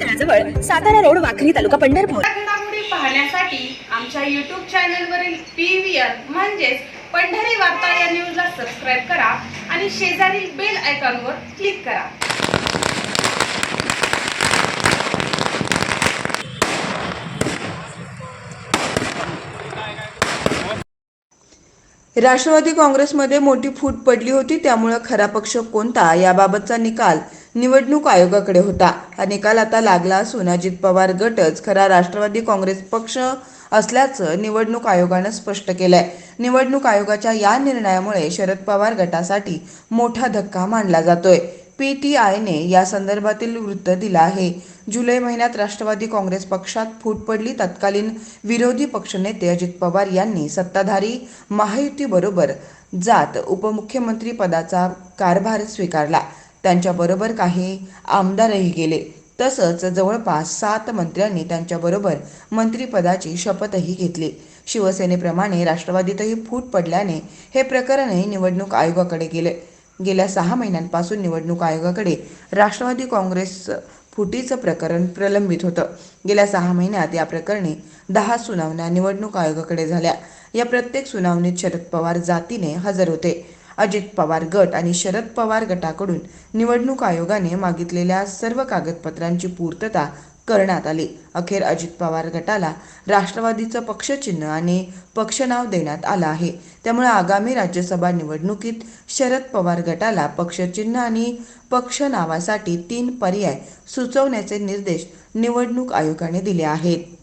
तळाजवळ Satara road Wakhari taluka Pandharpur. पाहण्यासाठी आमच्या YouTube चॅनलवरील पी व्ही आर म्हणजेच पंढरी वार्ता या न्यूजला सबस्क्राईब करा आणि शेजारील बेल आयकॉनवर क्लिक करा. राष्ट्रवादी काँग्रेसमध्ये मोठी फूट पडली होती त्यामुळे खरा पक्ष कोणता? याबाबतचा निकाल निवडणूक आयोगाकडे होता. हा निकाल आता लागला असून अजित पवार गटच खरा राष्ट्रवादी काँग्रेस पक्ष असल्याचं निवडणूक आयोगानं स्पष्ट केलंय. निवडणूक आयोगाच्या या निर्णयामुळे शरद पवार गटासाठी मोठा धक्का मानला जातोय. पीटीआयने या संदर्भातील वृत्त दिलं आहे. जुलै महिन्यात राष्ट्रवादी काँग्रेस पक्षात फूट पडली. तत्कालीन विरोधी पक्षनेते अजित पवार यांनी सत्ताधारी महायुतीबरोबर जात उपमुख्यमंत्री पदाचा कारभार स्वीकारला. त्यांच्याबरोबर काही आमदारही गेले. तसंच जवळपास सात मंत्र्यांनी त्यांच्याबरोबर मंत्रिपदाची शपथही घेतली. शिवसेनेप्रमाणे राष्ट्रवादीतही फूट पडल्याने हे प्रकरणही निवडणूक आयोगाकडे गेले. गेल्या सहा महिन्यांपासून निवडणूक आयोगाकडे राष्ट्रवादी काँग्रेस फुटीचं प्रकरण प्रलंबित होतं. गेल्या सहा महिन्यात या प्रकरणी दहा सुनावण्या निवडणूक आयोगाकडे झाल्या. या प्रत्येक सुनावणीत शरद पवार जातीने हजर होते. अजित पवार गट आणि शरद पवार गटाकडून निवडणूक आयोगाने मागितलेल्या सर्व कागदपत्रांची पूर्तता करण्यात आली. अखेर अजित पवार गटाला राष्ट्रवादीचं पक्षचिन्ह आणि पक्षनाव देण्यात आलं आहे. त्यामुळे आगामी राज्यसभा निवडणुकीत शरद पवार गटाला पक्षचिन्ह आणि पक्ष नावासाठी तीन पर्याय सुचवण्याचे निर्देश निवडणूक आयोगाने दिले आहेत.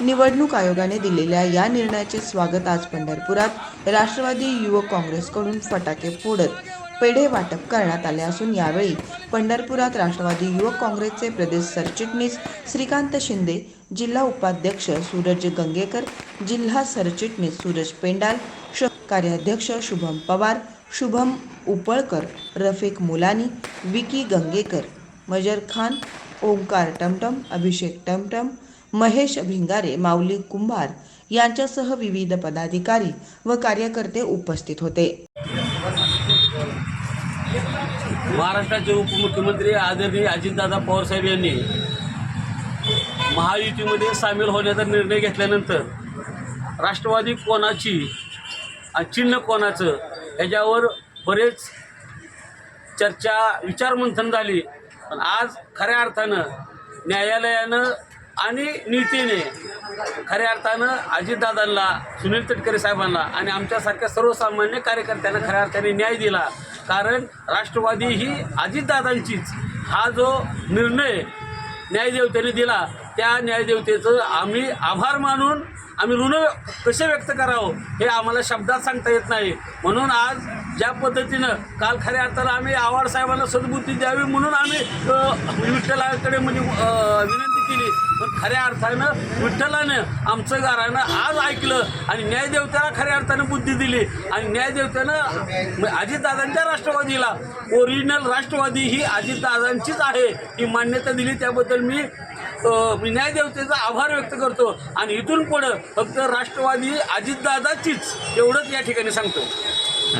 निवडणूक आयोगाने दिलेल्या या निर्णयाचे स्वागत आज पंढरपुरात राष्ट्रवादी युवक काँग्रेसकडून फटाके फोडत पेढे वाटप करण्यात आले असून यावेळी पंढरपुरात राष्ट्रवादी युवक काँग्रेसचे प्रदेश सरचिटणीस श्रीकांत शिंदे जिल्हा उपाध्यक्ष सूरज गंगेकर जिल्हा सरचिटणीस सूरज पेंडाल श कार्याध्यक्ष शुभम पवार शुभम उपळकर रफिक मुलानी विकी गंगेकर मजर खान ओंकार टमटम अभिषेक टमटम महेश भिंगारे माऊली कुंभार यांच्यासह विविध पदाधिकारी व कार्यकर्ते उपस्थित होते. महाराष्ट्राचे उपमुख्यमंत्री आदरणीय अजितदादा पवारसाहेब यांनी महायुतीमध्ये सामील होण्याचा निर्णय घेतल्यानंतर राष्ट्रवादी कोणाची चिन्ह कोणाचं याच्यावर बरेच चर्चा विचारमंथन झाली. पण आज खऱ्या अर्थानं न्यायालयानं आणि नीतीने खऱ्या अर्थानं अजितदादांना सुनील तटकरे साहेबांना आणि आमच्यासारख्या सर्वसामान्य कार्यकर्त्यांना खऱ्या अर्थाने न्याय दिला. कारण राष्ट्रवादी ही अजितदादांचीच हा जो निर्णय न्यायदेवतेने दिला त्या न्यायदेवतेचं आम्ही आभार मानून आम्ही ऋण कसे व्यक्त करावं हे आम्हाला शब्दात सांगता येत नाही. म्हणून आज ज्या पद्धतीनं काल खऱ्या अर्थानं आम्ही आव्हाड साहेबांना सद्बुद्धी द्यावी म्हणून आम्ही विठ्ठलाकडे म्हणजे विनंती केली. पण खऱ्या अर्थानं विठ्ठलानं आमचं गारानं आज ऐकलं आणि न्यायदेवतेला खऱ्या अर्थानं बुद्धी दिली. आणि न्यायदेवतेनं अजितदादांच्या राष्ट्रवादीला. ओरिजिनल राष्ट्रवादी ही अजितदादांचीच आहे. ही मान्यता दिली. त्याबद्दल मी न्यायदेवतेचा आभार व्यक्त करतो. आणि इथून पुढं फक्त राष्ट्रवादी अजितदादाचीच एवढंच या ठिकाणी सांगतो.